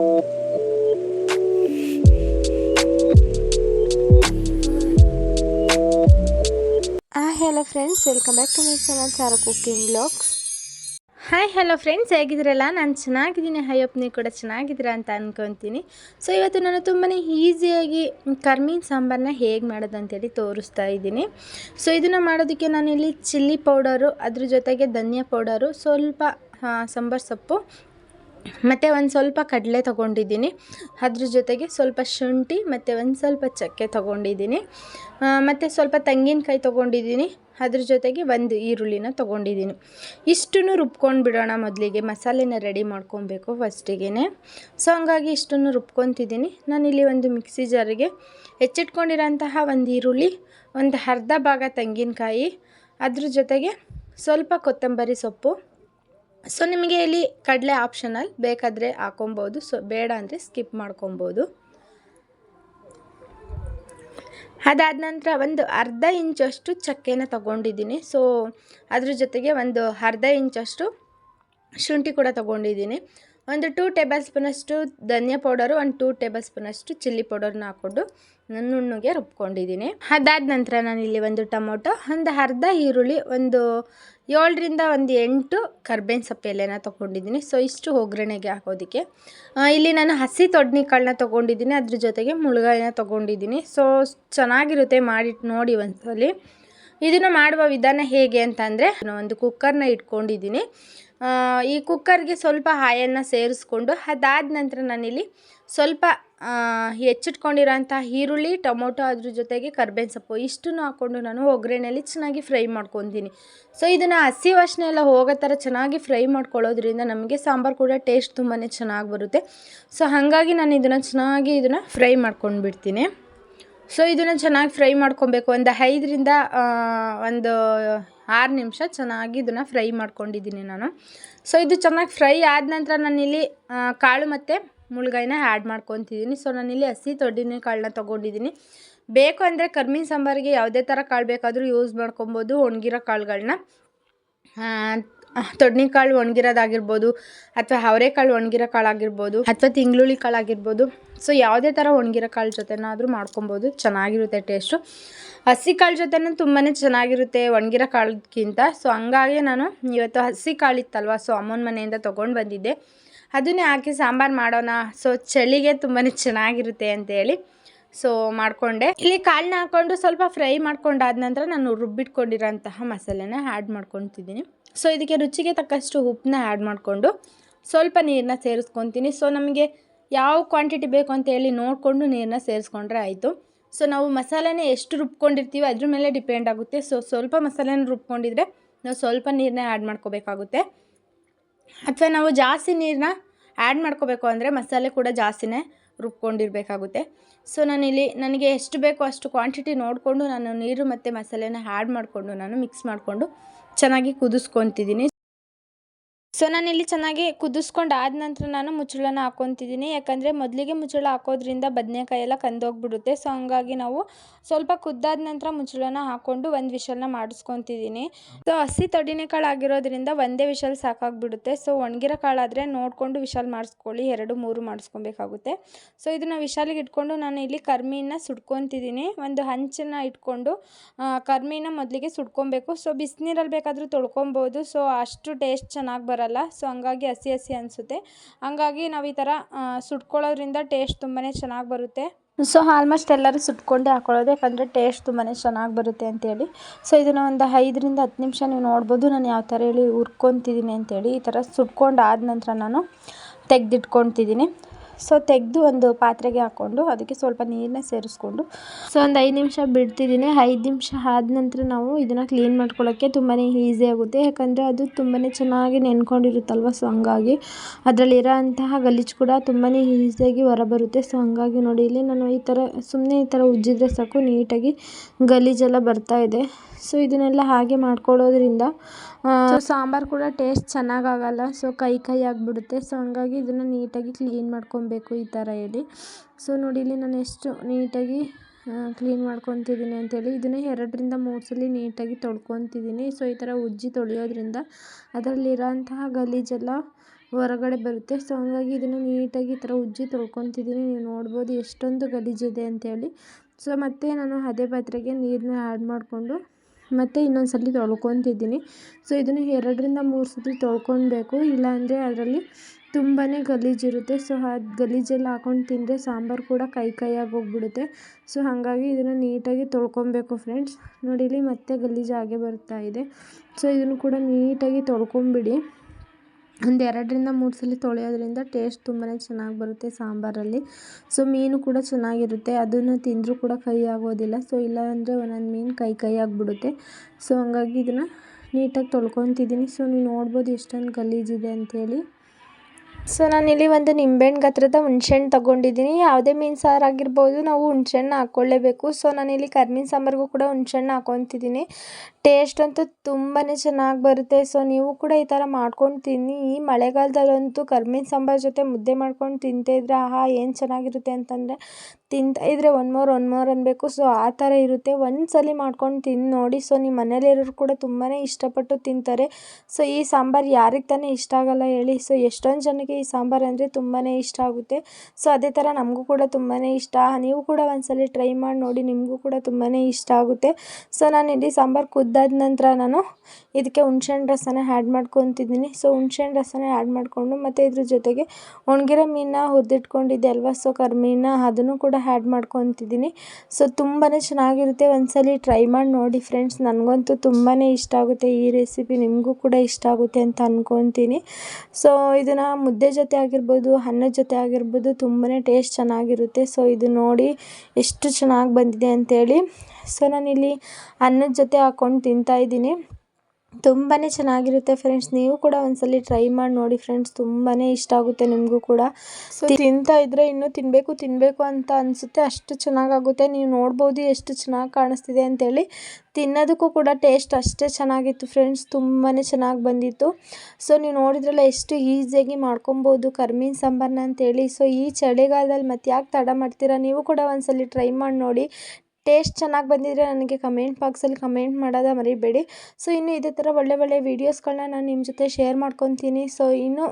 Hello friends welcome back to my channel Sara cooking blogs hi hello friends ಹೇಗಿದ್ದೀರಲ್ಲ? ನಾನು ಚೆನ್ನಾಗಿದ್ದೀನಿ. ಹೈಯಪ್ ನೀವು ಕೂಡ ಚೆನ್ನಾಗಿದ್ದೀರಾ ಅಂತ ಅಂದ್ಕೊತೀನಿ ಸೊ ಇವತ್ತು ನಾನು ತುಂಬಾ ಈಸಿಯಾಗಿ ಕರ್ಮೀನ್ ಸಾಂಬಾರನ್ನ ಹೇಗೆ ಮಾಡೋದು ಅಂತೇಳಿ ತೋರಿಸ್ತಾ ಇದ್ದೀನಿ. ಸೊ ಇದನ್ನು ಮಾಡೋದಕ್ಕೆ ನಾನಿಲ್ಲಿ ಚಿಲ್ಲಿ ಪೌಡರು, ಅದ್ರ ಜೊತೆಗೆ ಧನಿಯಾ ಪೌಡರು, ಸ್ವಲ್ಪ ಸಾಂಬಾರ್ ಸೊಪ್ಪು ಮತ್ತು ಒಂದು ಸ್ವಲ್ಪ ಕಡಲೆ ತೊಗೊಂಡಿದ್ದೀನಿ. ಅದ್ರ ಜೊತೆಗೆ ಸ್ವಲ್ಪ ಶುಂಠಿ, ಮತ್ತು ಒಂದು ಸ್ವಲ್ಪ ಚಕ್ಕೆ ತೊಗೊಂಡಿದ್ದೀನಿ. ಮತ್ತು ಸ್ವಲ್ಪ ತೆಂಗಿನಕಾಯಿ ತೊಗೊಂಡಿದ್ದೀನಿ. ಅದ್ರ ಜೊತೆಗೆ ಒಂದು ಈರುಳ್ಳಿನ ತೊಗೊಂಡಿದ್ದೀನಿ. ಇಷ್ಟನ್ನು ರುಬ್ಕೊಂಡು ಬಿಡೋಣ ಮೊದಲಿಗೆ. ಮಸಾಲೆನ ರೆಡಿ ಮಾಡ್ಕೊಬೇಕು ಫಸ್ಟಿಗೆ ಸೊ ಹಂಗಾಗಿ ಇಷ್ಟನ್ನು ರುಬ್ಕೊತಿದ್ದೀನಿ. ನಾನಿಲ್ಲಿ ಒಂದು ಮಿಕ್ಸಿ ಜಾರಿಗೆ ಹೆಚ್ಚಿಟ್ಕೊಂಡಿರೋಂತಹ ಒಂದು ಈರುಳ್ಳಿ, ಒಂದು ಅರ್ಧ ಭಾಗ ತೆಂಗಿನಕಾಯಿ, ಅದ್ರ ಜೊತೆಗೆ ಸ್ವಲ್ಪ ಕೊತ್ತಂಬರಿ ಸೊಪ್ಪು ಸೊ ನಿಮಗೆ ಇಲ್ಲಿ ಕಡಲೆ ಆಪ್ಷನಲ್ ಬೇಕಾದರೆ ಹಾಕೊಬೋದು. ಸೊ ಬೇಡ ಅಂದರೆ ಸ್ಕಿಪ್ ಮಾಡ್ಕೊಬೋದು. ಅದಾದ ನಂತರ ಒಂದು ಅರ್ಧ ಇಂಚಷ್ಟು ಚಕ್ಕೆನ ತಗೊಂಡಿದ್ದೀನಿ. ಸೊ ಅದ್ರ ಜೊತೆಗೆ ಒಂದು ಅರ್ಧ ಇಂಚಷ್ಟು ಶುಂಠಿ ಕೂಡ ತಗೊಂಡಿದ್ದೀನಿ. ಒಂದು ಟೂ ಟೇಬಲ್ ಸ್ಪೂನಷ್ಟು ಧನಿಯಾ ಪೌಡರು, ಒಂದು ಟೂ ಟೇಬಲ್ ಸ್ಪೂನಷ್ಟು ಚಿಲ್ಲಿ ಪೌಡರ್ನ ಹಾಕ್ಕೊಂಡು ನುಣ್ಣಗೆ ರುಬ್ಕೊಂಡಿದ್ದೀನಿ. ಅದಾದ ನಂತರ ನಾನು ಇಲ್ಲಿ ಒಂದು ಟೊಮೊಟೊ, ಒಂದು ಅರ್ಧ ಈರುಳ್ಳಿ, ಒಂದು ಏಳರಿಂದ ಒಂದು ಎಂಟು ಕರ್ಬೇವಿನ ಸೊಪ್ಪು ಎಲೆನ ತೊಗೊಂಡಿದ್ದೀನಿ. ಸೊ ಇಷ್ಟು ಒಗ್ಗರಣೆಗೆ ಹಾಕೋದಕ್ಕೆ. ಇಲ್ಲಿ ನಾನು ಹಸಿ ತೊಡ್ನಿಕಾಳನ್ನ ತೊಗೊಂಡಿದ್ದೀನಿ. ಅದ್ರ ಜೊತೆಗೆ ಮುಳುಗಾಯಿನ ತೊಗೊಂಡಿದ್ದೀನಿ. ಸೊ ಚೆನ್ನಾಗಿರುತ್ತೆ ಮಾಡಿ ನೋಡಿ ಒಂದ್ಸಲಿ. ಇದನ್ನು ಮಾಡುವ ವಿಧಾನ ಹೇಗೆ ಅಂತಂದರೆ ನಾನು ಒಂದು ಕುಕ್ಕರ್ನ ಇಟ್ಕೊಂಡಿದ್ದೀನಿ. ಈ ಕುಕ್ಕರ್ಗೆ ಸ್ವಲ್ಪ ಹಾಯನ್ನು ಸೇರಿಸ್ಕೊಂಡು ಅದಾದ ನಂತರ ನಾನಿಲ್ಲಿ ಸ್ವಲ್ಪ ಹೆಚ್ಚಿಟ್ಕೊಂಡಿರೋಂಥ ಈರುಳ್ಳಿ, ಟೊಮೊಟೊ ಅದ್ರ ಜೊತೆಗೆ ಕರ್ಬೇವಿನ ಸೊಪ್ಪು ಇಷ್ಟನ್ನು ಹಾಕ್ಕೊಂಡು ನಾನು ಒಗ್ಗರಣೆಯಲ್ಲಿ ಚೆನ್ನಾಗಿ ಫ್ರೈ ಮಾಡ್ಕೊತೀನಿ. ಸೊ, ಇದನ್ನು ಹಸಿ ವಾಸನೆ ಎಲ್ಲ ಹೋಗೋ ಥರ ಚೆನ್ನಾಗಿ ಫ್ರೈ ಮಾಡ್ಕೊಳ್ಳೋದ್ರಿಂದ ನಮಗೆ ಸಾಂಬಾರು ಕೂಡ ಟೇಸ್ಟ್ ತುಂಬಾ ಚೆನ್ನಾಗಿ ಬರುತ್ತೆ. ಸೊ, ಹಾಗಾಗಿ ನಾನು ಇದನ್ನು ಚೆನ್ನಾಗಿ ಇದನ್ನು ಫ್ರೈ ಮಾಡ್ಕೊಂಡು ಬಿಡ್ತೀನಿ ಸೊ ಇದನ್ನು ಚೆನ್ನಾಗಿ ಫ್ರೈ ಮಾಡ್ಕೊಬೇಕು. ಒಂದು ಐದರಿಂದ ಒಂದು ಆರು ನಿಮಿಷ ಚೆನ್ನಾಗಿ ಇದನ್ನು ಫ್ರೈ ಮಾಡ್ಕೊಂಡಿದ್ದೀನಿ ನಾನು. ಸೊ ಇದು ಚೆನ್ನಾಗಿ ಫ್ರೈ ಆದ ನಂತರ ನಾನಿಲ್ಲಿ ಕಾಳು ಮತ್ತು ಮುಳುಗಾಯಿನ ಆ್ಯಡ್ ಮಾಡ್ಕೊತಿದ್ದೀನಿ ಸೊ ನಾನಿಲ್ಲಿ ಹಸಿ ತೊಡ್ಡಿನ ಕಾಳನ್ನ ತೊಗೊಂಡಿದ್ದೀನಿ ಬೇಕು ಅಂದರೆ ಕರ್ಮಿನ ಸಾಂಬಾರಿಗೆ ಯಾವುದೇ ಥರ ಕಾಳು ಬೇಕಾದರೂ ಯೂಸ್ ಮಾಡ್ಕೊಬೋದು, ಒಣಗಿರೋ ಕಾಳುಗಳನ್ನ ತೊಡ್ನಿಕಾಳು ಒಣಗಿರೋದಾಗಿರ್ಬೋದು ಅಥವಾ ಅವರೆಕಾಳು ಒಣಗಿರೋ ಕಾಳಾಗಿರ್ಬೋದು ಅಥವಾ ಕಾಳು ಕಾಳಾಗಿರ್ಬೋದು. ಸೊ ಯಾವುದೇ ಥರ ಒಣಗಿರೋ ಕಾಳು ಜೊತೆನಾದರೂ ಮಾಡ್ಕೊಬೋದು. ಚೆನ್ನಾಗಿರುತ್ತೆ ಟೇಸ್ಟು ಹಸಿ ಕಾಳು ಜೊತೆನೂ ತುಂಬಾ ಚೆನ್ನಾಗಿರುತ್ತೆ ಒಣಗಿರೋ ಕಾಳಕ್ಕಿಂತ. ಸೊ ಹಂಗಾಗಿ ನಾನು ಇವತ್ತು ಹಸಿ ಕಾಳು ಇತ್ತಲ್ವ? ಸೊ ಅಮ್ಮನ ಮನೆಯಿಂದ ತೊಗೊಂಡು ಬಂದಿದ್ದೆ. ಅದನ್ನೇ ಹಾಕಿ ಸಾಂಬಾರು ಮಾಡೋಣ. ಸೊ ಚಳಿಗೆ ತುಂಬಾ ಚೆನ್ನಾಗಿರುತ್ತೆ ಅಂತೇಳಿ. ಸೊ ಮಾಡಿಕೊಂಡೆ. ಇಲ್ಲಿ ಕಾಳನ್ನ ಹಾಕ್ಕೊಂಡು ಸ್ವಲ್ಪ ಫ್ರೈ ಮಾಡ್ಕೊಂಡಾದ ನಂತರ ನಾನು ರುಬ್ಬಿಟ್ಕೊಂಡಿರೋಂತಹ ಮಸಾಲೆನ ಆ್ಯಡ್ ಮಾಡ್ಕೊತಿದ್ದೀನಿ. ಸೊ ಇದಕ್ಕೆ ರುಚಿಗೆ ತಕ್ಕಷ್ಟು ಉಪ್ಪನ್ನ ಆ್ಯಡ್ ಮಾಡಿಕೊಂಡು ಸ್ವಲ್ಪ ನೀರನ್ನ ಸೇರಿಸ್ಕೊತೀನಿ. ಸೊ ನಮಗೆ ಯಾವ ಕ್ವಾಂಟಿಟಿ ಬೇಕು ಅಂತ ಹೇಳಿ ನೋಡಿಕೊಂಡು ನೀರನ್ನ ಸೇರಿಸ್ಕೊಂಡ್ರೆ ಆಯಿತು. ಸೊ ನಾವು ಮಸಾಲೆನೇ ಎಷ್ಟು ರುಬ್ಕೊಂಡಿರ್ತೀವಿ ಅದ್ರ ಮೇಲೆ ಡಿಪೆಂಡ್ ಆಗುತ್ತೆ. ಸೊ ಸ್ವಲ್ಪ ಮಸಾಲೆನ ರುಬ್ಕೊಂಡಿದ್ರೆ ನಾವು ಸ್ವಲ್ಪ ನೀರನ್ನ ಆ್ಯಡ್ ಮಾಡ್ಕೋಬೇಕಾಗುತ್ತೆ. ಅಥವಾ ನಾವು ಜಾಸ್ತಿ ನೀರನ್ನ ಆ್ಯಡ್ ಮಾಡ್ಕೋಬೇಕು ಅಂದರೆ ಮಸಾಲೆ ಕೂಡ ಜಾಸ್ತಿನೇ ರುಬ್ಕೊಂಡಿರಬೇಕಾಗುತ್ತೆ. ಸೊ ನಾನಿಲ್ಲಿ ನನಗೆ ಎಷ್ಟು ಬೇಕೋ ಅಷ್ಟು ಕ್ವಾಂಟಿಟಿ ನೋಡಿಕೊಂಡು ನಾನು ನೀರು ಮತ್ತು ಮಸಾಲೆನ ಆ್ಯಡ್ ಮಾಡಿಕೊಂಡು ನಾನು ಮಿಕ್ಸ್ ಮಾಡಿಕೊಂಡು ಚೆನ್ನಾಗಿ ಕುದಿಸ್ಕೊತಿದ್ದೀನಿ ಸೊ ನಾನಿಲ್ಲಿ ಚೆನ್ನಾಗಿ ಕುದಿಸ್ಕೊಂಡು ಆದ ನಂತರ ನಾನು ಮುಚ್ಚಳನ ಹಾಕ್ಕೊತಿದ್ದೀನಿ ಯಾಕಂದರೆ ಮೊದಲಿಗೆ ಮುಚ್ಚಳ ಹಾಕೋದ್ರಿಂದ ಬದನೆಕಾಯಿ ಎಲ್ಲ ಕಂದೋಗ್ಬಿಡುತ್ತೆ. ಸೊ ಹಂಗಾಗಿ ನಾವು ಸ್ವಲ್ಪ ಕುದ್ದಾದ ನಂತರ ಮುಚ್ಚಳನ ಹಾಕ್ಕೊಂಡು ಒಂದು ವಿಷಲ್ನ ಮಾಡಿಸ್ಕೊತಿದ್ದೀನಿ ಸೊ ಹಸಿ ತೊಡಿನೆ ಕಾಳು ಆಗಿರೋದ್ರಿಂದ ಒಂದೇ ವಿಷಲ್ ಸಾಕಾಗ್ಬಿಡುತ್ತೆ. ಸೊ ಒಣಗಿರೋ ಕಾಳಾದರೆ ನೋಡಿಕೊಂಡು ವಿಷಲ್ ಮಾಡಿಸ್ಕೊಳ್ಳಿ. ಎರಡು, ಮೂರು ಮಾಡಿಸ್ಕೊಬೇಕಾಗುತ್ತೆ. ಸೊ ಇದನ್ನು ವಿಶಾಲಿಗೆ ಇಟ್ಕೊಂಡು ನಾನು ಇಲ್ಲಿ ಕರ್ಮೀನ ಸುಡ್ಕೊತಿದ್ದೀನಿ ಒಂದು ಹಂಚನ್ನು ಇಟ್ಕೊಂಡು ಕರ್ಮೀನ ಮೊದಲಿಗೆ ಸುಡ್ಕೊಬೇಕು ಸೊ ಬಿಸಿನೀರಲ್ಲಿ ಬೇಕಾದರೂ ತೊಳ್ಕೊಬೋದು. ಸೊ ಅಷ್ಟು ಟೇಸ್ಟ್ ಚೆನ್ನಾಗಿ ಬರಲ್ಲ. ಸೊ ಹಂಗಾಗಿ ಹಸಿ ಹಸಿ ಅನಿಸುತ್ತೆ. ಹಂಗಾಗಿ ನಾವು ಈ ಥರ ಸುಟ್ಕೊಳ್ಳೋದ್ರಿಂದ ಟೇಸ್ಟ್ ತುಂಬಾ ಚೆನ್ನಾಗಿ ಬರುತ್ತೆ. ಸೊ ಆಲ್ಮೋಸ್ಟ್ ಎಲ್ಲರೂ ಸುಟ್ಕೊಂಡೇ ಹಾಕೊಳ್ಳೋದು, ಯಾಕಂದರೆ ಟೇಸ್ಟ್ ತುಂಬಾ ಚೆನ್ನಾಗಿ ಬರುತ್ತೆ ಅಂತೇಳಿ. ಸೊ ಇದನ್ನು ಒಂದು ಐದರಿಂದ ಹತ್ತು ನಿಮಿಷ ನೀವು ನೋಡ್ಬೋದು, ನಾನು ಯಾವ ಥರ ಹೇಳಿ ಹುರ್ಕೊತಿದ್ದೀನಿ ಅಂತೇಳಿ. ಈ ಥರ ಸುಟ್ಕೊಂಡು ಆದ ನಂತರ ನಾನು ತೆಗೆದಿಟ್ಕೊತಿದ್ದೀನಿ ಸೊ ತೆಗೆದು ಒಂದು ಪಾತ್ರೆಗೆ ಹಾಕ್ಕೊಂಡು ಅದಕ್ಕೆ ಸ್ವಲ್ಪ ನೀರನ್ನ ಸೇರಿಸ್ಕೊಂಡು ಸೊ ಒಂದು ಐದು ನಿಮಿಷ ಬಿಡ್ತಿದ್ದೀನಿ. ಐದು ನಿಮಿಷ ಆದ ನಂತರ ನಾವು ಇದನ್ನು ಕ್ಲೀನ್ ಮಾಡ್ಕೊಳ್ಳೋಕ್ಕೆ ತುಂಬಾ ಈಸಿ ಆಗುತ್ತೆ. ಯಾಕಂದರೆ ಅದು ತುಂಬಾ ಚೆನ್ನಾಗಿ ನೆನ್ಕೊಂಡಿರುತ್ತಲ್ವ? ಸೊ ಹಂಗಾಗಿ ಅದರಲ್ಲಿರೋ ಅಂತಹ ಗಲೀಜು ಕೂಡ ತುಂಬಾ ಈಸಿಯಾಗಿ ಹೊರಬರುತ್ತೆ. ಸೊ ಹಂಗಾಗಿ ನೋಡಿ, ಇಲ್ಲಿ ನಾನು ಈ ಥರ ಸುಮ್ಮನೆ ಈ ಥರ ಉಜ್ಜಿದ್ರೆ ಸಾಕು, ನೀಟಾಗಿ ಗಲೀಜೆಲ್ಲ ಬರ್ತಾ ಇದೆ. ಸೊ ಇದನ್ನೆಲ್ಲ ಹಾಗೆ ಮಾಡ್ಕೊಳ್ಳೋದ್ರಿಂದ ಸಾಂಬಾರು ಕೂಡ ಟೇಸ್ಟ್ ಚೆನ್ನಾಗಾಗಲ್ಲ. ಸೊ ಕೈ ಕೈ ಆಗಿಬಿಡುತ್ತೆ. ಸೊ ಹಂಗಾಗಿ ಇದನ್ನು ನೀಟಾಗಿ ಕ್ಲೀನ್ ಮಾಡ್ಕೊಬೇಕು ಈ ಥರ ಹೇಳಿ. ಸೊ ನೋಡಿ ಇಲ್ಲಿ ನಾನು ಎಷ್ಟು ನೀಟಾಗಿ ಕ್ಲೀನ್ ಮಾಡ್ಕೊತಿದ್ದೀನಿ ಅಂತೇಳಿ. ಇದನ್ನು ಎರಡರಿಂದ ಮೂರು ಸಲ ನೀಟಾಗಿ ತೊಳ್ಕೊತಿದ್ದೀನಿ. ಸೊ ಈ ಥರ ಉಜ್ಜಿ ತೊಳೆಯೋದ್ರಿಂದ ಅದರಲ್ಲಿರೋಂತಹ ಗಲೀಜೆಲ್ಲ ಹೊರಗಡೆ ಬರುತ್ತೆ. ಸೊ ಹಂಗಾಗಿ ಇದನ್ನು ನೀಟಾಗಿ ಈ ಥರ ಉಜ್ಜಿ ತೊಳ್ಕೊತಿದ್ದೀನಿ. ನೀವು ನೋಡ್ಬೋದು ಎಷ್ಟೊಂದು ಗಲೀಜಿದೆ ಅಂಥೇಳಿ ಸೊ ಮತ್ತೆ ನಾನು ಅದೇ ಪಾತ್ರೆಗೆ ನೀರನ್ನ ಆ್ಯಡ್ ಮಾಡಿಕೊಂಡು ಮತ್ತು ಇನ್ನೊಂದು ಸಲ ತೊಳ್ಕೊತಿದ್ದೀನಿ. ಸೊ ಇದನ್ನು ಎರಡರಿಂದ ಮೂರು ಸತಿ ತೊಳ್ಕೊಳ್ಬೇಕು. ಇಲ್ಲಾಂದರೆ ಅದರಲ್ಲಿ ತುಂಬಾ ಗಲೀಜಿರುತ್ತೆ ಸೊ ಆ ಗಲೀಜೆಲ್ಲ ಹಾಕೊಂಡು ತಿಂದರೆ ಸಾಂಬಾರು ಕೂಡ ಕೈ ಕೈಯಾಗಿ ಹೋಗ್ಬಿಡುತ್ತೆ. ಸೊ ಹಾಗಾಗಿ ಇದನ್ನು ನೀಟಾಗಿ ತೊಳ್ಕೊಬೇಕು ಫ್ರೆಂಡ್ಸ್. ನೋಡಿ ಇಲ್ಲಿ ಮತ್ತೆ ಗಲೀಜು ಆಗೇ ಬರ್ತಾ ಇದೆ. ಸೊ ಇದನ್ನು ಕೂಡ ನೀಟಾಗಿ ತೊಳ್ಕೊಂಬಿಡಿ. ಒಂದು ಎರಡರಿಂದ ಮೂರು ಸಲ ತೊಳೆಯೋದ್ರಿಂದ ಟೇಸ್ಟ್ ತುಂಬಾ ಚೆನ್ನಾಗಿ ಬರುತ್ತೆ ಸಾಂಬಾರಲ್ಲಿ. ಸೊ ಮೀನು ಕೂಡ ಚೆನ್ನಾಗಿರುತ್ತೆ. ಅದನ್ನು ತಿಂದರೂ ಕೂಡ ಕೈ ಆಗೋದಿಲ್ಲ. ಸೊ ಇಲ್ಲ ಅಂದರೆ ಒಂದೊಂದು ಮೀನು ಕೈ ಕೈ ಆಗಿಬಿಡುತ್ತೆ. ಸೊ ಹಂಗಾಗಿ ಇದನ್ನು ನೀಟಾಗಿ ತೊಳ್ಕೊತಿದ್ದೀನಿ. ಸೊ ನೀವು ನೋಡ್ಬೋದು ಎಷ್ಟೊಂದು ಗಲೀಜಿದೆ ಅಂಥೇಳಿ ಸೊ ನಾನಿಲ್ಲಿ ಒಂದು ನಿಂಬೆಹಣ್ಣು ಗಾತ್ರದ ಹುಣ್ಸೆಹಣ್ಣು ತೊಗೊಂಡಿದ್ದೀನಿ. ಯಾವುದೇ ಮೀನು ಸಾರು ಆಗಿರ್ಬೋದು ನಾವು ಹುಣ್ಸೆಹಣ್ಣು ಹಾಕ್ಕೊಳ್ಳೇಬೇಕು ಸೊ ನಾನಿಲ್ಲಿ ಕರ್ಮೀನು ಸಾಂಬಾರಿಗೂ ಕೂಡ ಹುಣ್ಸೆಹಣ್ಣು ಹಾಕ್ಕೊತಿದ್ದೀನಿ ಟೇಸ್ಟ್ ಅಂತೂ ತುಂಬಾ ಚೆನ್ನಾಗಿ ಬರುತ್ತೆ. ಸೊ ನೀವು ಕೂಡ ಈ ಥರ ಮಾಡ್ಕೊಂಡು ತಿನ್ನಿ ಈ ಮಳೆಗಾಲದಲ್ಲಂತೂ ಕರ್ಮೀನು ಸಾಂಬಾರು ಜೊತೆ ಮುದ್ದೆ ಮಾಡ್ಕೊಂಡು ತಿಂತಿದ್ರೆ, ಆಹಾ, ಏನು ಚೆನ್ನಾಗಿರುತ್ತೆ ಅಂತಂದರೆ ತಿಂತಾ ಇದ್ದರೆ ಒನ್ ಮೋರ್ ಒನ್ ಮೋರ್ ಅನ್ನಬೇಕು ಸೊ ಆ ಥರ ಇರುತ್ತೆ. ಒಂದು ಸಲ ಮಾಡ್ಕೊಂಡು ತಿಂದು ನೋಡಿ. ಸೊ ನಿಮ್ಮ ಮನೇಲಿರೋರು ಕೂಡ ತುಂಬಾ ಇಷ್ಟಪಟ್ಟು ತಿಂತಾರೆ. ಸೊ ಈ ಸಾಂಬಾರು ಯಾರಿಗೆ ತಾನೇ ಇಷ್ಟ ಆಗಲ್ಲ ಹೇಳಿ. ಸೊ ಎಷ್ಟೊಂದು ಜನಕ್ಕೆ ಈ ಸಾಂಬಾರು ಅಂದರೆ ತುಂಬಾ ಇಷ್ಟ ಆಗುತ್ತೆ. ಸೊ ಅದೇ ಥರ ನಮಗೂ ಕೂಡ ತುಂಬಾ ಇಷ್ಟ. ನೀವು ಕೂಡ ಒಂದ್ಸಲ ಟ್ರೈ ಮಾಡಿ ನೋಡಿ. ನಿಮಗೂ ಕೂಡ ತುಂಬಾ ಇಷ್ಟ ಆಗುತ್ತೆ. ಸೊ ನಾನು ಇಲ್ಲಿ ಸಾಂಬಾರು ಕುದ್ದಾದ ನಂತರ ನಾನು ಇದಕ್ಕೆ ಹುಣ್ಸೆಹಣ್ಣು ರಸನ ಆ್ಯಡ್ ಮಾಡ್ಕೊತಿದ್ದೀನಿ. ಸೊ ಹುಣ್ಸೆಹಣ್ಣು ರಸನ ಆ್ಯಡ್ ಮಾಡಿಕೊಂಡು ಮತ್ತು ಇದ್ರ ಜೊತೆಗೆ ಒಣಗಿರೋ ಮೀನನ್ನ ಹುರಿದಿಟ್ಕೊಂಡಿದ್ದೆ ಅಲ್ವಾ? ಸೊ ಕರ್ಮೀನ ಅದನ್ನು ಕೂಡ ಆ್ಯಡ್ ಮಾಡ್ಕೊತಿದ್ದೀನಿ. ಸೊ ತುಂಬಾ ಚೆನ್ನಾಗಿರುತ್ತೆ. ಒಂದ್ಸಲಿ ಟ್ರೈ ಮಾಡಿ ನೋಡಿ ಫ್ರೆಂಡ್ಸ್ ನನಗಂತೂ ತುಂಬಾ ಇಷ್ಟ ಆಗುತ್ತೆ. ಈ ರೆಸಿಪಿ ನಿಮಗೂ ಕೂಡ ಇಷ್ಟ ಆಗುತ್ತೆ ಅಂತ ಅಂದ್ಕೊತೀನಿ ಸೊ ಇದನ್ನು ಮುದ್ದೆ ಜೊತೆ ಆಗಿರ್ಬೋದು ಅನ್ನದ ಜೊತೆ ಆಗಿರ್ಬೋದು ತುಂಬಾ ಟೇಸ್ಟ್ ಚೆನ್ನಾಗಿರುತ್ತೆ. ಸೊ ಇದು ನೋಡಿ ಎಷ್ಟು ಚೆನ್ನಾಗಿ ಬಂದಿದೆ ಅಂಥೇಳಿ ಸೊ ನಾನಿಲ್ಲಿ ಅನ್ನದ ಜೊತೆ ಹಾಕ್ಕೊಂಡು ತಿಂತಾಯಿದ್ದೀನಿ ತುಂಬಾ ಚೆನ್ನಾಗಿರುತ್ತೆ ಫ್ರೆಂಡ್ಸ್ ನೀವು ಕೂಡ ಒಂದ್ಸಲಿ ಟ್ರೈ ಮಾಡಿ ನೋಡಿ ಫ್ರೆಂಡ್ಸ್ ತುಂಬಾ ಇಷ್ಟ ಆಗುತ್ತೆ ನಿಮಗೂ ಕೂಡ. ಸೊ ತಿಂತಾ ಇದ್ರೆ ಇನ್ನೂ ತಿನ್ನಬೇಕು ತಿನ್ನಬೇಕು ಅಂತ ಅನಿಸುತ್ತೆ. ಅಷ್ಟು ಚೆನ್ನಾಗಾಗುತ್ತೆ. ನೀವು ನೋಡ್ಬೋದು ಎಷ್ಟು ಚೆನ್ನಾಗಿ ಕಾಣಿಸ್ತಿದೆ ಅಂತೇಳಿ. ತಿನ್ನೋದಕ್ಕೂ ಕೂಡ ಟೇಸ್ಟ್ ಅಷ್ಟೇ ಚೆನ್ನಾಗಿತ್ತು ಫ್ರೆಂಡ್ಸ್ ತುಂಬಾ ಚೆನ್ನಾಗಿ ಬಂದಿತ್ತು. ಸೊ ನೀವು ನೋಡಿದ್ರಲ್ಲ ಎಷ್ಟು ಈಸಿಯಾಗಿ ಮಾಡ್ಕೊಬೋದು ಕರ್ಮೀನ್ ಸಾಂಬಾರನ್ನ ಅಂತೇಳಿ. ಸೊ ಈ ಚಳಿಗಾಲದಲ್ಲಿ ಮತ್ತೆ ಯಾಕೆ ತಡ ಮಾಡ್ತೀರಾ? ನೀವು ಕೂಡ ಒಂದ್ಸಲಿ ಟ್ರೈ ಮಾಡಿ ನೋಡಿ. ಟೇಸ್ಟ್ ಚೆನ್ನಾಗಿ ಬಂದಿದ್ರೆ ನನಗೆ ಕಮೆಂಟ್ ಬಾಕ್ಸಲ್ಲಿ ಕಮೆಂಟ್ ಮಾಡೋದ ಮರಿಬೇಡಿ. ಸೊ, ಇನ್ನು ಇದೇ ಥರ ಒಳ್ಳೆ ಒಳ್ಳೆ ವೀಡಿಯೋಸ್ಗಳನ್ನ ನಾನು ನಿಮ್ಮ ಜೊತೆ ಶೇರ್ ಮಾಡ್ಕೊತೀನಿ. ಸೊ, ಇನ್ನು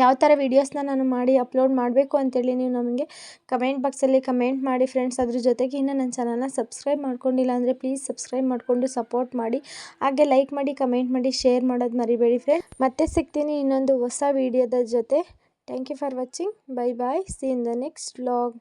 ಯಾವ ಥರ ವೀಡಿಯೋಸ್ನ ನಾನು ಮಾಡಿ ಅಪ್ಲೋಡ್ ಮಾಡಬೇಕು ಅಂತೇಳಿ ನೀವು ನಮಗೆ ಕಮೆಂಟ್ ಬಾಕ್ಸಲ್ಲಿ ಕಮೆಂಟ್ ಮಾಡಿ ಫ್ರೆಂಡ್ಸ್, ಅದ್ರ ಜೊತೆಗೆ ಇನ್ನೂ ನನ್ನ ಚಾನಲ್ನ ಸಬ್ಸ್ಕ್ರೈಬ್ ಮಾಡ್ಕೊಂಡಿಲ್ಲ ಅಂದರೆ ಪ್ಲೀಸ್ ಸಬ್ಸ್ಕ್ರೈಬ್ ಮಾಡಿಕೊಂಡು ಸಪೋರ್ಟ್ ಮಾಡಿ. ಹಾಗೆ ಲೈಕ್ ಮಾಡಿ, ಕಮೆಂಟ್ ಮಾಡಿ, ಶೇರ್ ಮಾಡೋದು ಮರಿಬೇಡಿ ಫ್ರೆಂಡ್ ಮತ್ತೆ ಸಿಗ್ತೀನಿ ಇನ್ನೊಂದು ಹೊಸ ವೀಡಿಯೋದ ಜೊತೆ. Thank you for watching. Bye bye see in the next vlog.